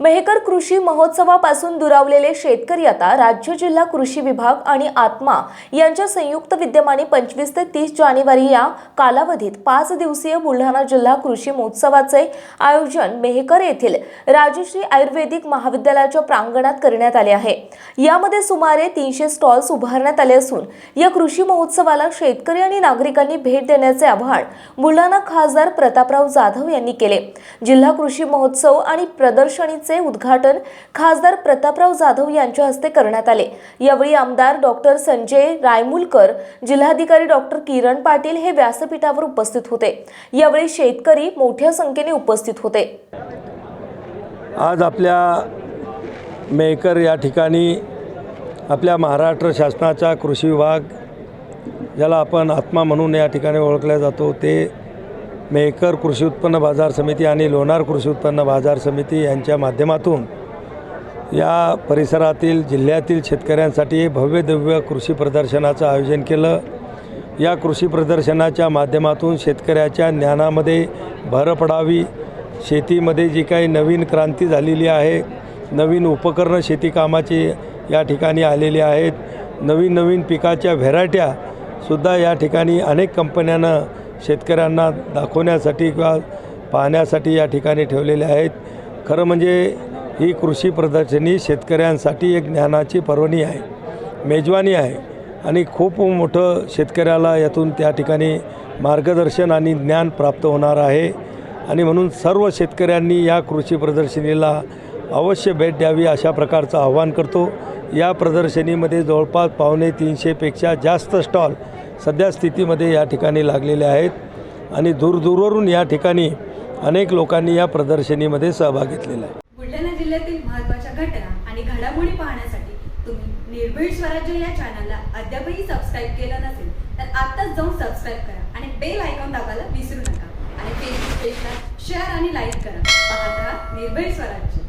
मेहकर कृषी महोत्सवापासून दुरावलेले शेतकरी आता राज्य जिल्हा कृषी विभाग आणि आत्मा यांच्या संयुक्त विद्यमाने पंचवीस ते तीस जानेवारी या कालावधीत पाच दिवसीय बुलढाणा जिल्हा कृषी महोत्सवाचे आयोजन मेहकर येथील राजश्री आयुर्वेदिक महाविद्यालयाच्या प्रांगणात करण्यात आले आहे. यामध्ये सुमारे तीनशे स्टॉल्स उभारण्यात आले असून या कृषी महोत्सवाला शेतकरी आणि नागरिकांनी भेट देण्याचे आवाहन बुलढाणा खासदार प्रतापराव जाधव यांनी केले. जिल्हा कृषी महोत्सव आणि प्रदर्शनीचे उद्घाटन खासदार प्रतापराव जाधव यांच्या हस्ते करण्यात आले. यावेळी आमदार डॉक्टर संजय रायमुलकर जिल्हाधिकारी डॉक्टर किरण पाटील हे व्यासपीठावर उपस्थित होते. यावेळी शेतकरी मोठ्या संख्येने उपस्थित होते. आज आपल्या मेकर या ठिकाणी आपल्या महाराष्ट्र शासनाचा कृषी विभाग ज्याला आपण आत्मा म्हणून या ठिकाणी ओळखला जातो ते मेहकर कृषी उत्पन्न बाजार समिती आणि लोणार कृषी उत्पन्न बाजार समिती यांच्या माध्यमातून या परिसरातील जिल्ह्यातील शेतकऱ्यांसाठी भव्यदव्य कृषी प्रदर्शनाचं आयोजन केलं. या कृषी प्रदर्शनाच्या माध्यमातून शेतकऱ्याच्या ज्ञानामध्ये भर पडावी. शेतीमध्ये जी काही नवीन क्रांती झालेली आहे नवीन उपकरणं शेतीकामाची या ठिकाणी आलेली आहेत नवीन नवीन पिकाच्या व्हेरायट्यासुद्धा या ठिकाणी अनेक कंपन्यांना शेतकऱ्यांना दाखवण्यासाठी किंवा पाहण्यासाठी या ठिकाणी ठेवलेले आहेत. खरं म्हणजे ही कृषी प्रदर्शनी शेतकऱ्यांसाठी एक ज्ञानाची पर्वणी आहे मेजवानी आहे आणि खूप मोठं शेतकऱ्याला यातून त्या ठिकाणी मार्गदर्शन आणि ज्ञान प्राप्त होणार आहे. आणि म्हणून सर्व शेतकऱ्यांनी या कृषी प्रदर्शनीला अवश्य भेट द्यावी अशा प्रकारचं आव्हान करतो. या प्रदर्शनीमध्ये जवळपास पावणे तीनशेपेक्षा जास्त स्टॉल सध्या स्थितीमध्ये या ठिकाणी लागलेले आहेत आणि दूरदूरवरून या ठिकाणी अनेक लोकांनी या प्रदर्शनीमध्ये सहभाग घेतलेला आहे. बुलढाणा जिल्ह्यातील महत्त्वाच्या घटना आणि घडामोडी पाहण्यासाठी तुम्ही निर्भीड स्वराज्य या चॅनलला अद्यापही सबस्क्राईब केलं नसेल तर आत्ताच जाऊन सबस्क्राईब करा आणि बेल आयकॉन दाबायला विसरू नका. आणि फेसबुक पेजला शेअर आणि लाईक करा. पाहत राहा निर्भीड स्वराज्य.